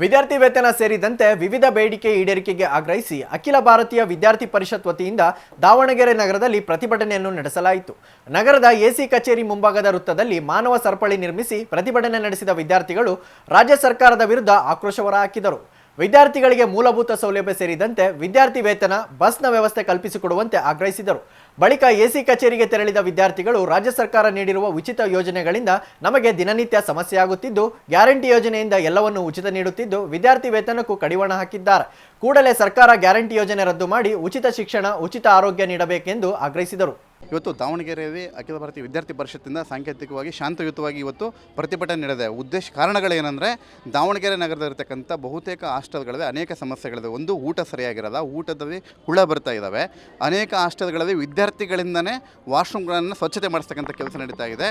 ವಿದ್ಯಾರ್ಥಿ ವೇತನ ಸೇರಿದಂತೆ ವಿವಿಧ ಬೇಡಿಕೆ ಈಡೇರಿಕೆಗೆ ಆಗ್ರಹಿಸಿ ಅಖಿಲ ಭಾರತೀಯ ವಿದ್ಯಾರ್ಥಿ ಪರಿಷತ್ ವತಿಯಿಂದ ದಾವಣಗೆರೆ ನಗರದಲ್ಲಿ ಪ್ರತಿಭಟನೆಯನ್ನು ನಡೆಸಲಾಯಿತು. ನಗರದ ಎಸಿ ಕಚೇರಿ ಮುಂಭಾಗದ ವೃತ್ತದಲ್ಲಿ ಮಾನವ ಸರಪಳಿ ನಿರ್ಮಿಸಿ ಪ್ರತಿಭಟನೆ ನಡೆಸಿದ ವಿದ್ಯಾರ್ಥಿಗಳು ರಾಜ್ಯ ಸರ್ಕಾರದ ವಿರುದ್ಧ ಆಕ್ರೋಶ ಹೊರಹಾಕಿದರು ವಿದ್ಯಾರ್ಥಿಗಳಿಗೆ ಮೂಲಭೂತ ಸೌಲಭ್ಯ ಸೇರಿದಂತೆ ವಿದ್ಯಾರ್ಥಿ ವೇತನ, ಬಸ್ನ ವ್ಯವಸ್ಥೆ ಕಲ್ಪಿಸಿಕೊಡುವಂತೆ ಆಗ್ರಹಿಸಿದರು. ಬಳಿಕ ಎಸಿ ಕಚೇರಿಗೆ ತೆರಳಿದ ವಿದ್ಯಾರ್ಥಿಗಳು ರಾಜ್ಯ ಸರ್ಕಾರ ನೀಡಿರುವ ಉಚಿತ ಯೋಜನೆಗಳಿಂದ ನಮಗೆ ದಿನನಿತ್ಯ ಸಮಸ್ಯೆಯಾಗುತ್ತಿದ್ದು ಗ್ಯಾರಂಟಿ ಯೋಜನೆಯಿಂದ ಎಲ್ಲವನ್ನು ಉಚಿತ ನೀಡುತ್ತಿದ್ದು, ವಿದ್ಯಾರ್ಥಿ ವೇತನಕ್ಕೂ ಕಡಿವಾಣ ಹಾಕಿದ್ದಾರೆ. ಕೂಡಲೇ ಸರ್ಕಾರ ಗ್ಯಾರಂಟಿ ಯೋಜನೆ ರದ್ದು ಮಾಡಿ ಉಚಿತ ಶಿಕ್ಷಣ, ಉಚಿತ ಆರೋಗ್ಯ ನೀಡಬೇಕೆಂದು ಆಗ್ರಹಿಸಿದರು. ಇವತ್ತು ದಾವಣಗೆರೆಯಲ್ಲಿ ಅಖಿಲ ಭಾರತೀಯ ವಿದ್ಯಾರ್ಥಿ ಪರಿಷತ್ತಿಂದ ಸಾಂಕೇತಿಕವಾಗಿ, ಶಾಂತಯುತವಾಗಿ ಇವತ್ತು ಪ್ರತಿಭಟನೆ ನಡೆದಿದೆ. ಉದ್ದೇಶ, ಕಾರಣಗಳೇನೆಂದರೆ, ದಾವಣಗೆರೆ ನಗರದಲ್ಲಿರ್ತಕ್ಕಂಥ ಬಹುತೇಕ ಹಾಸ್ಟೆಲ್ಗಳಲ್ಲಿ ಅನೇಕ ಸಮಸ್ಯೆಗಳಿದೆ. ಒಂದು ಊಟ ಸರಿಯಾಗಿರಲ್ಲ, ಊಟದಲ್ಲಿ ಹುಳ ಬರ್ತಾ ಇದ್ದಾವೆ. ಅನೇಕ ಹಾಸ್ಟೆಲ್ಗಳಲ್ಲಿ ವಿದ್ಯಾರ್ಥಿಗಳಿಂದನೇ ವಾಶ್ರೂಮ್ಗಳನ್ನು ಸ್ವಚ್ಛತೆ ಮಾಡಿಸ್ತಕ್ಕಂಥ ಕೆಲಸ ನಡೀತಾ ಇದೆ.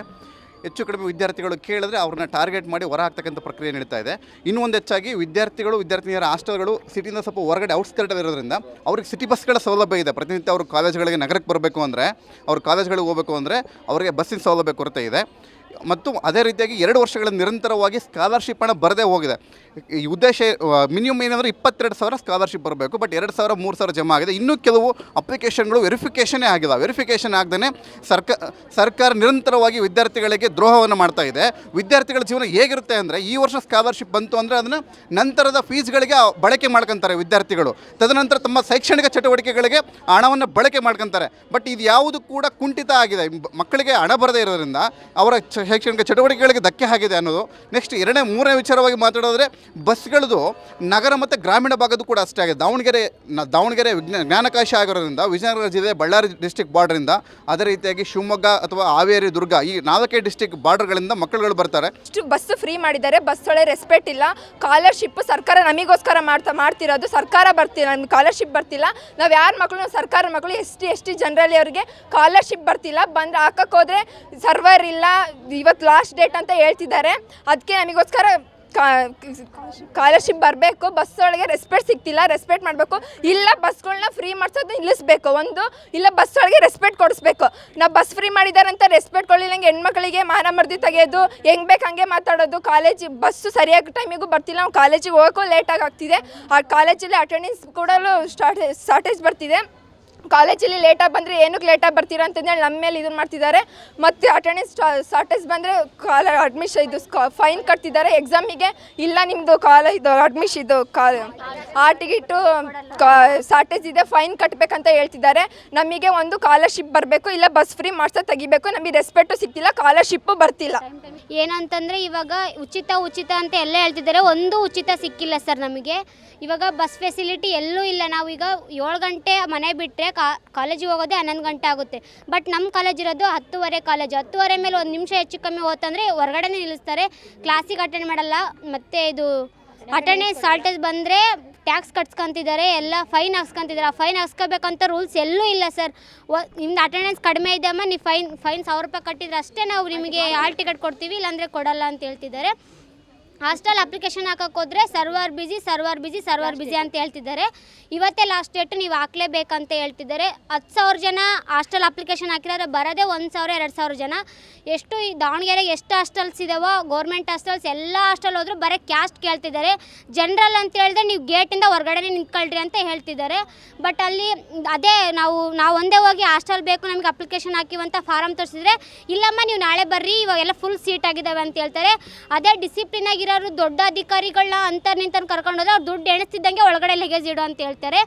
ಹೆಚ್ಚು ಕಡಿಮೆ ವಿದ್ಯಾರ್ಥಿಗಳು ಕೇಳಿದ್ರೆ ಅವ್ರನ್ನ ಟಾರ್ಗೆಟ್ ಮಾಡಿ ಹೊರ ಹಾಕ್ತಕ್ಕಂಥ ಪ್ರಕ್ರಿಯೆ ನಡೀತಾ ಇದೆ. ಇನ್ನೂ ಒಂದು ಹೆಚ್ಚಾಗಿ ವಿದ್ಯಾರ್ಥಿಗಳು, ವಿದ್ಯಾರ್ಥಿನಿಯರ ಹಾಸ್ಟೆಲ್ಗಳು ಸಿಟಿಯಿಂದ ಸ್ವಲ್ಪ ಹೊರಗಡೆ ಔಟ್ಸ್ಕರ್ಟ್ ಇರೋದ್ರಿಂದ ಅವ್ರಿಗೆ ಸಿಟಿ ಬಸ್ಗಳ ಸೌಲಭ್ಯ ಇದೆ. ಪ್ರತಿನಿತ್ಯ ಅವರು ಕಾಲೇಜ್ಗಳಿಗೆ ನಗರಕ್ಕೆ ಬರಬೇಕು ಅಂದರೆ, ಅವ್ರ ಕಾಲೇಜ್ಗಳಿಗೆ ಹೋಗಬೇಕು ಅಂದರೆ ಅವರಿಗೆ ಬಸ್ಸಿನ ಸೌಲಭ್ಯ ಕೊರತೆ ಇದೆ. ಮತ್ತು ಅದೇ ರೀತಿಯಾಗಿ ಎರಡು ವರ್ಷಗಳ ನಿರಂತರವಾಗಿ ಸ್ಕಾಲರ್ಶಿಪ್ ಹಣ ಬರದೇ ಹೋಗಿದೆ. ಈ ಉದ್ದೇಶ ಮಿನಿಮಮ್ ಏನಂದರೆ ಇಪ್ಪತ್ತೆರಡು ಸಾವಿರ ಸ್ಕಾಲರ್ಶಿಪ್ ಬರಬೇಕು ಬಟ್ ಎರಡು ಸಾವಿರ, ಮೂರು ಸಾವಿರ ಜಮಾ ಆಗಿದೆ. ಇನ್ನೂ ಕೆಲವು ಅಪ್ಲಿಕೇಶನ್ಗಳು ವೆರಿಫಿಕೇಷನೇ ಆಗಿಲ್ಲ ವೆರಿಫಿಕೇಷನ್ ಆಗದೇ ಸರ್ಕ, ಸರ್ಕಾರ ನಿರಂತರವಾಗಿ ವಿದ್ಯಾರ್ಥಿಗಳಿಗೆ ದ್ರೋಹವನ್ನು ಮಾಡ್ತಾ ಇದೆ. ವಿದ್ಯಾರ್ಥಿಗಳ ಜೀವನ ಹೇಗಿರುತ್ತೆ ಅಂದರೆ, ಈ ವರ್ಷ ಸ್ಕಾಲರ್ಶಿಪ್ ಬಂತು ಅಂದರೆ ಅದನ್ನು ನಂತರದ ಫೀಸ್ಗಳಿಗೆ ಬಳಕೆ ಮಾಡ್ಕೊತಾರೆ ವಿದ್ಯಾರ್ಥಿಗಳು. ತದನಂತರ ತಮ್ಮ ಶೈಕ್ಷಣಿಕ ಚಟುವಟಿಕೆಗಳಿಗೆ ಹಣವನ್ನು ಬಳಕೆ ಮಾಡ್ಕೊತಾರೆ. ಬಟ್ ಇದು ಯಾವುದು ಕೂಡ ಕುಂಠಿತ ಆಗಿದೆ. ಮಕ್ಕಳಿಗೆ ಹಣ ಬರದೇ ಇರೋದ್ರಿಂದ ಅವರ ಚ- ಶೈಕ್ಷಣಿಕ ಚಟುವಟಿಕೆಗಳಿಗೆ ಧಕ್ಕೆ ಆಗಿದೆ ಅನ್ನೋದು. ನೆಕ್ಸ್ಟ್ ಎರಡನೇ, ಮೂರನೇ ವಿಚಾರವಾಗಿ ಮಾತಾಡೋದ್ರೆ ಬಸ್ಗಳದು ನಗರ ಮತ್ತು ಗ್ರಾಮೀಣ ಭಾಗದ್ದು ಕೂಡ ಅಷ್ಟೇ ಆಗಿದೆ. ದಾವಣಗೆರೆ ದಾವಣಗೆರೆ ವಿಜ್ಞಾನ ಜ್ಞಾನಕಾಶ ಆಗಿರೋದ್ರಿಂದ ವಿಜಯನಗರ ಜಿಲ್ಲೆ ಬಳ್ಳಾರಿ ಡಿಸ್ಟಿಕ್ ಬಾರ್ಡ್ರಿಂದ ಅದೇ ರೀತಿಯಾಗಿ ಶಿವಮೊಗ್ಗ ಅಥವಾ ಹಾವೇರಿ, ದುರ್ಗ ಈ ನಾಲ್ಕೇ ಡಿಸ್ಟಿಕ್ ಬಾರ್ಡರ್ಗಳಿಂದ ಮಕ್ಕಳುಗಳು ಬರ್ತಾರೆ. ಬಸ್ ಫ್ರೀ ಮಾಡಿದ್ದಾರೆ. ಬಸ್ ಒಳ್ಳೆ ರೆಸ್ಪೆಕ್ಟ್ ಇಲ್ಲ. ಸ್ಕಾಲರ್ಶಿಪ್ ಸರ್ಕಾರ ನಮಗೋಸ್ಕರ ಮಾಡ್ತಾ ಮಾಡ್ತಿರೋದು. ಸರ್ಕಾರ ಬರ್ತಿಲ್ಲ. ನಮ್ಗೆ ಸ್ಕಾಲರ್ಶಿಪ್ ಬರ್ತಿಲ್ಲ. ನಾವು ಯಾರ ಮಕ್ಕಳು ಸರ್ಕಾರ ಮಕ್ಕಳು ಎಸ್ ಟಿ ಎಸ್ ಟಿ ಜನರಲ್ಲಿ ಅವರಿಗೆ ಸ್ಕಾಲರ್ಶಿಪ್ ಬರ್ತಿಲ್ಲ. ಬಂದು ಹಾಕಕ್ಕೆ ಹೋದ್ರೆ ಸರ್ವರ್ ಇಲ್ಲ. ಇವತ್ತು ಲಾಸ್ಟ್ ಡೇಟ್ ಅಂತ ಹೇಳ್ತಿದ್ದಾರೆ. ಅದಕ್ಕೆ ನಮಗೋಸ್ಕರ ಸ್ಕಾಲರ್ಶಿಪ್ ಬರಬೇಕು ಬಸ್ ಒಳಗೆ ರೆಸ್ಪೆಕ್ಟ್ ಸಿಗ್ತಿಲ್ಲ ರೆಸ್ಪೆಕ್ಟ್ ಮಾಡಬೇಕು. ಇಲ್ಲ ಬಸ್ಗಳನ್ನ ಫ್ರೀ ಮಾಡಿಸೋದು ನಿಲ್ಲಿಸ್ಬೇಕು, ಒಂದು, ಇಲ್ಲ ಬಸ್ ಒಳಗೆ ರೆಸ್ಪೆಕ್ಟ್ ಕೊಡಿಸ್ಬೇಕು. ನಾವು ಬಸ್ ಫ್ರೀ ಮಾಡಿದ್ದಾರೆ ಅಂತ ರೆಸ್ಪೆಕ್ಟ್ ಕೊಡಲಿಲ್ಲಂಗೆ ಹೆಣ್ಮಕ್ಳಿಗೆ ಮಾನ ಮರ್ದಿ ತೆಗೆಯೋದು ಹೆಂಗೆ ಬೇಕು ಹಂಗೆ ಮಾತಾಡೋದು. ಕಾಲೇಜ್ ಬಸ್ಸು ಸರಿಯಾಗಿ ಟೈಮಿಗೂ ಬರ್ತಿಲ್ಲ, ನಾವು ಕಾಲೇಜಿಗೆ ಹೋಗೋಕ್ಕೂ ಲೇಟಾಗಿ ಆಗ್ತಿದೆ. ಆ ಕಾಲೇಜಲ್ಲಿ ಅಟೆಂಡೆನ್ಸ್ ಕೂಡ ಸ್ಟಾರ್ಟೇಜ್ ಶಾರ್ಟೇಜ್ ಬರ್ತಿದೆ. ಕಾಲೇಜಲ್ಲಿ ಲೇಟಾಗಿ ಬಂದರೆ ಏನಕ್ಕೆ ಲೇಟಾಗಿ ಬರ್ತೀರಾ ಅಂತಂದೇಳಿ ನಮ್ಮ ಮೇಲೆ ಇದನ್ನು ಮಾಡ್ತಿದ್ದಾರೆ. ಮತ್ತು ಅಟೆಂಡೆನ್ಸ್ ಶಾರ್ಟೇಜ್ ಬಂದರೆ ಕಾಲ ಅಡ್ಮಿಷನ್ ಇದು ಫೈನ್ ಕಟ್ತಿದ್ದಾರೆ. ಎಕ್ಸಾಮಿಗೆ ಇಲ್ಲ ನಿಮ್ಮದು ಕಾಲ ಇದು ಅಡ್ಮಿಷನ್ ಇದು ಕಾ ಆ ಟಿಕೆಟು ಶಾರ್ಟೇಜ್ ಇದೆ ಫೈನ್ ಕಟ್ಟಬೇಕಂತ ಹೇಳ್ತಿದ್ದಾರೆ. ನಮಗೆ ಒಂದು ಸ್ಕಾಲರ್ಶಿಪ್ ಬರಬೇಕು, ಇಲ್ಲ ಬಸ್ ಫ್ರೀ ಮಾಡ್ಸೋ ತೆಗಿಬೇಕು. ನಮಗೆ ರೆಸ್ಪೆಕ್ಟು ಸಿಗ್ತಿಲ್ಲ ಕಾಲರ್ಶಿಪ್ಪು ಬರ್ತಿಲ್ಲ. ಏನಂತಂದರೆ ಇವಾಗ ಉಚಿತ ಉಚಿತ ಅಂತ ಎಲ್ಲ ಹೇಳ್ತಿದ್ದಾರೆ. ಒಂದು ಉಚಿತ ಸಿಕ್ಕಿಲ್ಲ ಸರ್ ನಮಗೆ. ಇವಾಗ ಬಸ್ ಫೆಸಿಲಿಟಿ ಎಲ್ಲೂ ಇಲ್ಲ. ನಾವೀಗ ಏಳು ಗಂಟೆ ಮನೆ ಬಿಟ್ಟರೆ ಕಾಲೇಜಿಗೆ ಹೋಗೋದೇ ಹನ್ನೊಂದು ಗಂಟೆ ಆಗುತ್ತೆ. ಬಟ್ ನಮ್ಮ ಕಾಲೇಜ್ ಇರೋದು ಹತ್ತುವರೆ ಕಾಲೇಜ್ ಹತ್ತುವರೆ ಮೇಲೆ ಒಂದು ನಿಮಿಷ ಹೆಚ್ಚು ಕಮ್ಮಿ ಹೋತಂದರೆ ಹೊರಗಡೆನೇ ನಿಲ್ಲಿಸ್ತಾರೆ. ಕ್ಲಾಸಿಗೆ ಅಟೆಂಡ್ ಮಾಡಲ್ಲ. ಮತ್ತು ಇದು ಅಟೆಂಡೆನ್ಸ್ ಶಾರ್ಟೇಜ್ ಬಂದರೆ ಟ್ಯಾಕ್ಸ್ ಕಟ್ಸ್ಕೊಂತಿದ್ದಾರೆ. ಎಲ್ಲ ಫೈನ್ ಹಾಕ್ಸ್ಕೊಂತಿದ್ದಾರೆ. ಆ ಫೈನ್ ಹಾಕ್ಸ್ಕೋಬೇಕಂತ ರೂಲ್ಸ್ ಎಲ್ಲೂ ಇಲ್ಲ ಸರ್ ನಿಮ್ದು ಅಟೆಂಡೆನ್ಸ್ ಕಡಿಮೆ ಇದೆಯಮ್ಮ ನೀವು ಫೈನ್ ಫೈನ್ ಸಾವಿರ ರೂಪಾಯಿ ಕಟ್ಟಿದ್ರೆ ಅಷ್ಟೇ ನಾವು ನಿಮಗೆ ಹಾಲ್ ಟಿಕೆಟ್ ಕೊಡ್ತೀವಿ. ಇಲ್ಲಾಂದರೆ ಕೊಡಲ್ಲ ಅಂತ ಹೇಳ್ತಿದ್ದಾರೆ. Hostel application ಹಾಕೋಕ್ಕೋದ್ರೆ server busy server busy server busy ಅಂತ ಹೇಳ್ತಿದ್ದಾರೆ. ಇವತ್ತೇ ಲಾಸ್ಟ್ ಡೇಟ್ ನೀವು ಹಾಕ್ಲೇಬೇಕಂತ ಹೇಳ್ತಿದ್ದಾರೆ. ಹತ್ತು ಸಾವಿರ ಜನ ಹಾಸ್ಟೆಲ್ ಅಪ್ಲಿಕೇಶನ್ ಹಾಕಿರೋದ್ರೆ ಬರೋದೇ ಒಂದು ಸಾವಿರ ಎರಡು ಸಾವಿರ ಜನ. ಎಷ್ಟು ಈ ದಾವಣಗೆರೆಗೆ ಎಷ್ಟು ಹಾಸ್ಟೆಲ್ಸ್ ಇದಾವೋ ಗೌರ್ಮೆಂಟ್ ಹಾಸ್ಟೆಲ್ಸ್ ಎಲ್ಲ ಹಾಸ್ಟೆಲ್ ಹೋದರೂ ಬರೀ ಕ್ಯಾಸ್ಟ್ ಕೇಳ್ತಿದ್ದಾರೆ. ಜನರಲ್ ಅಂತ ಹೇಳಿದ್ರೆ ನೀವು ಗೇಟಿಂದ ಹೊರಗಡೆ ನಿಂತ್ಕೊಳ್ರಿ ಅಂತ ಹೇಳ್ತಿದ್ದಾರೆ. ಬಟ್ ಅಲ್ಲಿ ಅದೇ ನಾವು ನಾವು ಒಂದೇ ಹೋಗಿ ಹಾಸ್ಟೆಲ್ ಬೇಕು ನಮಗೆ ಅಪ್ಲಿಕೇಶನ್ ಹಾಕಿವಂತ ಫಾರಮ್ ತೋರಿಸಿದ್ರೆ ಇಲ್ಲಮ್ಮ ನೀವು ನಾಳೆ ಬರ್ರಿ ಇವಾಗೆಲ್ಲ ಫುಲ್ ಸೀಟ್ ಆಗಿದ್ದಾವೆ ಅಂತ ಹೇಳ್ತಾರೆ. ಅದೇ ಡಿಸಿಪ್ಲಿನ್ ಆಗಿರೋರು ದೊಡ್ಡ ಅಧಿಕಾರಿಗಳನ್ನ ಅಂತ ನಿಂತ ಕರ್ಕೊಂಡು ಹೋದ್ರೆ ಅವ್ರು ದುಡ್ಡು ಎಣಿಸ್ತಿದ್ದಂಗೆ ಒಳಗಡೆ ಲಗೇಜ್ ಇಡು ಅಂತ ಹೇಳ್ತಾರೆ.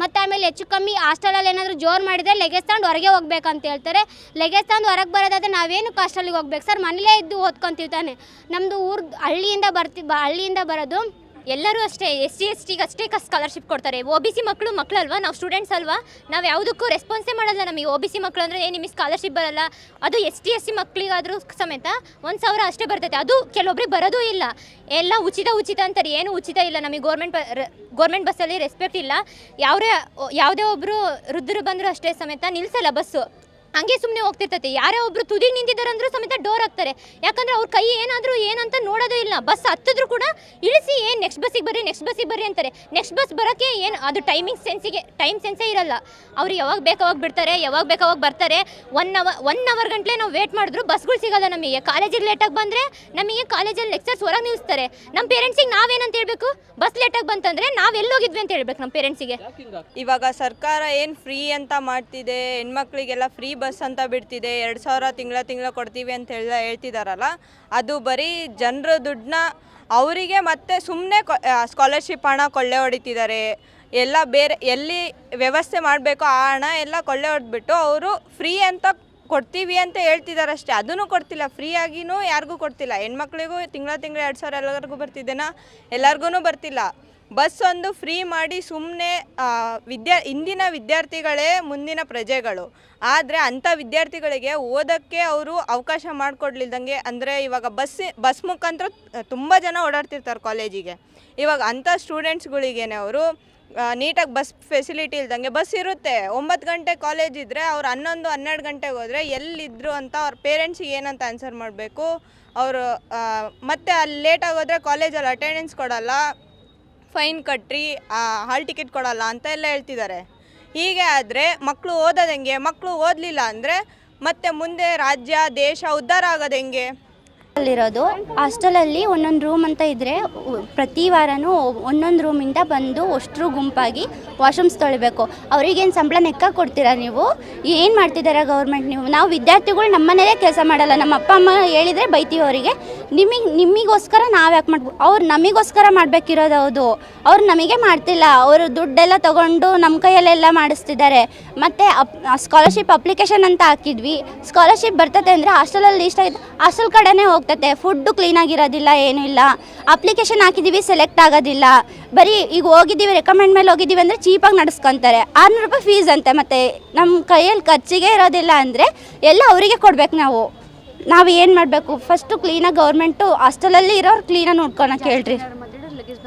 ಮತ್ತು ಆಮೇಲೆ ಹೆಚ್ಚು ಕಮ್ಮಿ ಹಾಸ್ಟೆಲಲ್ಲಿ ಏನಾದರೂ ಜೋರು ಮಾಡಿದರೆ ಲೆಗೇಜ್ ತಗೊಂಡು ಹೊರಗೆ ಹೋಗ್ಬೇಕಂತ ಹೇಳ್ತಾರೆ. ಲೆಗೇಜ್ ತಗೊಂಡು ಹೊರಗೆ ಬರೋದಾದ್ರೆ ನಾವೇನು ಹಾಸ್ಟೆಲಿಗೆ ಹೋಗ್ಬೇಕು? ಸರ್ ಮನೇಲೇ ಇದ್ದು ಓದ್ಕೊಂತೀವಿ ತಾನೆ. ನಮ್ಮದು ಊರು ಹಳ್ಳಿಯಿಂದ ಬರ್ತಿ ಹಳ್ಳಿಯಿಂದ ಬರೋದು ಎಲ್ಲರೂ ಅಷ್ಟೇ ಎಸ್ ಸಿ ಎಸ್ ಟಿಗೆ ಅಷ್ಟೇ ಸ್ಕಾಲರ್ಶಿಪ್ ಕೊಡ್ತಾರೆ. ಒ ಬಿ ಸಿ ಮಕ್ಕಳು ಮಕ್ಕಳಲ್ವಾ ನಾವು ಸ್ಟೂಡೆಂಟ್ಸ್ ಅಲ್ವಾ? ನಾವು ಯಾವುದಕ್ಕೂ ರೆಸ್ಪಾನ್ಸೇ ಮಾಡಲ್ಲ ನಮಗೆ ಒ ಬಿ ಸಿ ಮಕ್ಕಳು ಅಂದರೆ ಏನು ನಿಮಗೆ ಸ್ಕಾಲರ್ಶಿಪ್ ಬರಲ್ಲ. ಅದು ಎಸ್ ಟಿ ಎಸ್ ಸಿ ಮಕ್ಕಳಿಗಾದರೂ ಸಮೇತ ಒಂದು ಸಾವಿರ ಅಷ್ಟೇ ಬರ್ತೈತೆ. ಅದು ಕೆಲವೊಬ್ರಿಗೆ ಬರೋದೂ ಇಲ್ಲ. ಎಲ್ಲ ಉಚಿತ ಉಚಿತ ಅಂತಾರೆ. ಏನು ಉಚಿತ ಇಲ್ಲ. ನಮಗೆ ಗೋರ್ಮೆಂಟ್ ಗೋರ್ಮೆಂಟ್ ಬಸ್ಸಲ್ಲಿ ರೆಸ್ಪೆಕ್ಟ್ ಇಲ್ಲ. ಯಾವುದೇ ಯಾವುದೇ ಒಬ್ಬರು ವೃದ್ಧರು ಬಂದರೂ ಅಷ್ಟೇ ಸಮೇತ ನಿಲ್ಲಿಸಲ್ಲ ಬಸ್ಸು. ಹಂಗೆ ಸುಮ್ಮನೆ ಹೋಗ್ತಿರ್ತೈತೆ. ಯಾರೇ ಒಬ್ರು ತುದಿಗೆ ನಿಂತಿದ್ದಾರೆ ಅಂದ್ರೂ ಸಮೇತ ಡೋರ್ ಹಾಕ್ತಾರೆ. ಯಾಕಂದ್ರೆ ಅವ್ರ ಕೈ ಏನಾದರೂ ಏನಂತ ನೋಡೋದೇ ಇಲ್ಲ. ಬಸ್ ಹತ್ತಿದ್ರು ಕೂಡ ಇಳಿಸಿ, ಏನು ನೆಕ್ಸ್ಟ್ ಬಸ್ಸಿಗೆ ಬರ್ರಿ ನೆಕ್ಸ್ಟ್ ಬಸ್ಸಿಗೆ ಬರ್ರಿ ಅಂತಾರೆ. ನೆಕ್ಸ್ಟ್ ಬಸ್ ಬರೋಕ್ಕೆ ಏನು, ಅದು ಟೈಮಿಂಗ್ ಸೆನ್ಸಿಗೆ ಟೈಮ್ ಸೆನ್ಸೇ ಇರಲ್ಲ. ಅವ್ರು ಯಾವಾಗ ಬೇಕು ಅವಾಗ ಬಿಡ್ತಾರೆ, ಯಾವಾಗ ಬೇಕಾವಾಗ ಬರ್ತಾರೆ ಒನ್ ಅವರ್ ಒನ್ ಅವರ್ ಗಂಟಲೆ ನಾವು ವೇಟ್ ಮಾಡಿದ್ರು ಬಸ್ಗಳು ಸಿಗೋಲ್ಲ ನಮಗೆ. ಕಾಲೇಜಿಗೆ ಲೇಟಾಗಿ ಬಂದರೆ ನಮಗೆ ಕಾಲೇಜಲ್ಲಿ ಲೆಕ್ಚರ್ಸ್ ಹೊರಗೆ ನಿಲ್ಲಿಸ್ತಾರೆ ನಮ್ಮ ಪೇರೆಂಟ್ಸಿಗೆ ನಾವೇನಂತ ಹೇಳಬೇಕು? ಬಸ್ ಲೇಟಾಗಿ ಬಂತಂದರೆ ನಾವು ಎಲ್ಲೋಗಿದ್ವಿ ಅಂತ ಹೇಳ್ಬೇಕು ನಮ್ಮ ಪೇರೆಂಟ್ಸಿಗೆ ಇವಾಗ ಸರ್ಕಾರ ಏನು ಫ್ರೀ ಅಂತ ಮಾಡ್ತಿದೆ, ಹೆಣ್ಮಕ್ಳಿಗೆಲ್ಲ ಫ್ರೀ ಬಸ್ ಅಂತ ಬಿಡ್ತಿದೆ, ಎರಡು ಸಾವಿರ ತಿಂಗಳ ತಿಂಗಳ ಕೊಡ್ತೀವಿ ಅಂತ ಹೇಳ ಹೇಳ್ತಿದಾರಲ್ಲ, ಅದು ಬರೀ ಜನರ ದುಡ್ಡನ್ನ ಅವರಿಗೆ ಮತ್ತೆ ಸುಮ್ಮನೆ ಸ್ಕಾಲರ್ಶಿಪ್ ಹಣ ಕೊಳ್ಳೆ ಹೊಡಿತಿದ್ದಾರೆ ಎಲ್ಲ ಬೇರೆ, ಎಲ್ಲಿ ವ್ಯವಸ್ಥೆ ಮಾಡಬೇಕು ಆ ಹಣ ಎಲ್ಲ ಕೊಳ್ಳೆ ಹೊಡೆದ್ಬಿಟ್ಟು ಅವರು ಫ್ರೀ ಅಂತ ಕೊಡ್ತೀವಿ ಅಂತ ಹೇಳ್ತಿದ್ದಾರೆ ಅಷ್ಟೇ ಅದನ್ನು ಕೊಡ್ತಿಲ್ಲ, ಫ್ರೀ ಆಗಿನೂ ಯಾರಿಗೂ ಕೊಡ್ತಿಲ್ಲ. ಹೆಣ್ಮಕ್ಳಿಗೂ ತಿಂಗಳ ತಿಂಗಳ ಎರಡು ಸಾವಿರ ಎಲ್ಲರಿಗೂ ಬರ್ತಿದ್ದೇನಾ ಎಲ್ಲರಿಗೂ ಬರ್ತಿಲ್ಲ. ಬಸ್ ಒಂದು ಫ್ರೀ ಮಾಡಿ ಸುಮ್ಮನೆ ವಿದ್ಯಾ, ಇಂದಿನ ವಿದ್ಯಾರ್ಥಿಗಳೇ ಮುಂದಿನ ಪ್ರಜೆಗಳು. ಆದರೆ ಅಂಥ ವಿದ್ಯಾರ್ಥಿಗಳಿಗೆ ಓದೋಕ್ಕೆ ಅವರು ಅವಕಾಶ ಮಾಡಿಕೊಡ್ಲಿಲ್ದಂಗೆ, ಅಂದರೆ ಇವಾಗ ಬಸ್ ಬಸ್ ಮುಖಾಂತರ ತುಂಬ ಜನ ಓಡಾಡ್ತಿರ್ತಾರೆ ಕಾಲೇಜಿಗೆ. ಇವಾಗ ಅಂಥ ಸ್ಟೂಡೆಂಟ್ಸ್ಗಳಿಗೇನೆ ಅವರು ನೀಟಾಗಿ ಬಸ್ ಫೆಸಿಲಿಟಿ ಇಲ್ದಂಗೆ ಬಸ್ ಇರುತ್ತೆ. ಒಂಬತ್ತು ಗಂಟೆ ಕಾಲೇಜ್ ಇದ್ದರೆ ಅವ್ರು ಹನ್ನೊಂದು, ಹನ್ನೆರಡು ಗಂಟೆಗೆ ಹೋದರೆ ಎಲ್ಲಿದ್ದರು ಅಂತ ಅವ್ರ ಪೇರೆಂಟ್ಸಿಗೆ ಏನಂತ ಆನ್ಸರ್ ಮಾಡಬೇಕು. ಅವರು ಮತ್ತೆ ಅಲ್ಲಿ ಲೇಟಾಗಿ ಹೋದರೆ ಕಾಲೇಜಲ್ಲಿ ಅಟೆಂಡೆನ್ಸ್ ಕೊಡಲ್ಲ. ಫೈನ್ ಕಟ್ರಿ ಹಾಲ್ ಟಿಕೆಟ್ ಕೊಡಲ್ಲ ಅಂತ ಎಲ್ಲ ಹೇಳ್ತಿದ್ದಾರೆ. ಹೀಗೆ ಆದರೆ ಮಕ್ಕಳು ಓದೋದು ಹೆಂಗೆ? ಮಕ್ಕಳು ಓದಲಿಲ್ಲ ಅಂದರೆ ಮತ್ತೆ ಮುಂದೆ ರಾಜ್ಯ, ದೇಶ ಉದ್ಧಾರ ಆಗೋದು ಹೆಂಗೆ? ಅಲ್ಲಿರೋದು, ಹಾಸ್ಟೆಲಲ್ಲಿ ಒಂದೊಂದು ರೂಮ್ ಅಂತ ಇದ್ದರೆ ಪ್ರತಿ ವಾರನೂ ಒಂದೊಂದು ರೂಮಿಂದ ಬಂದು ಅಷ್ಟರು ಗುಂಪಾಗಿ ವಾಶ್ರೂಮ್ಸ್ ತೊಳಿಬೇಕು. ಅವ್ರಿಗೇನು ಸಂಬಳ ನೆಕ್ಕ ಕೊಡ್ತೀರಾ ನೀವು? ಏನು ಮಾಡ್ತಿದ್ದಾರೆ ಗೌರ್ಮೆಂಟ್ ನೀವು? ನಾವು ವಿದ್ಯಾರ್ಥಿಗಳು ನಮ್ಮನೇಲೇ ಕೆಲಸ ಮಾಡಲ್ಲ. ನಮ್ಮ ಅಪ್ಪ ಅಮ್ಮ ಹೇಳಿದರೆ ಬೈತೀವಿ ಅವರಿಗೆ. ನಿಮಗೆ ನಿಮಗೋಸ್ಕರ ನಾವು ಯಾಕೆ ಮಾಡ್ಬೋ, ಅವ್ರು ನಮಗೋಸ್ಕರ ಮಾಡಬೇಕಿರೋದು ಹೌದು. ಅವ್ರು ನಮಗೆ ಮಾಡ್ತಿಲ್ಲ. ಅವರು ದುಡ್ಡೆಲ್ಲ ತಗೊಂಡು ನಮ್ಮ ಕೈಯಲ್ಲೆಲ್ಲ ಮಾಡಿಸ್ತಿದ್ದಾರೆ. ಮತ್ತು ಅಪ್ ಸ್ಕಾಲರ್ಶಿಪ್ ಅಪ್ಲಿಕೇಶನ್ ಅಂತ ಹಾಕಿದ್ವಿ. ಸ್ಕಾಲರ್ಶಿಪ್ ಬರ್ತದೆ ಅಂದರೆ ಹಾಸ್ಟೆಲಲ್ಲಿ ಇಷ್ಟ ಹಾಸ್ಟೆಲ್ ಕಡೆನೇ ಹೋಗ್ತತೆ. ಫುಡ್ಡು ಕ್ಲೀನಾಗಿರೋದಿಲ್ಲ ಏನೂ ಇಲ್ಲ. ಅಪ್ಲಿಕೇಶನ್ ಹಾಕಿದ್ದೀವಿ ಸೆಲೆಕ್ಟ್ ಆಗೋದಿಲ್ಲ. ಬರೀ ಈಗ ಹೋಗಿದ್ದೀವಿ ರೆಕಮೆಂಡ್ ಮೇಲೆ ಹೋಗಿದ್ದೀವಿ ಅಂದರೆ ಚೀಪಾಗಿ ನಡೆಸ್ಕೊತಾರೆ. ಆರುನೂರು ರೂಪಾಯಿ ಫೀಸ್ ಅಂತೆ. ಮತ್ತು ನಮ್ಮ ಕೈಯಲ್ಲಿ ಖರ್ಚಿಗೆ ಇರೋದಿಲ್ಲ ಅಂದರೆ ಎಲ್ಲ ಅವರಿಗೆ ಕೊಡ್ಬೇಕು ನಾವು. ನಾವು ಏನು ಮಾಡಬೇಕು ಫಸ್ಟು ಕ್ಲೀನಾಗಿ ಗೌರ್ಮೆಂಟು ಹಾಸ್ಟೆಲಲ್ಲಿ ಇರೋರು ಕ್ಲೀನಾಗಿ ನೋಡ್ಕೊಳಕ್ಕೆ ಹೇಳ್ರಿ.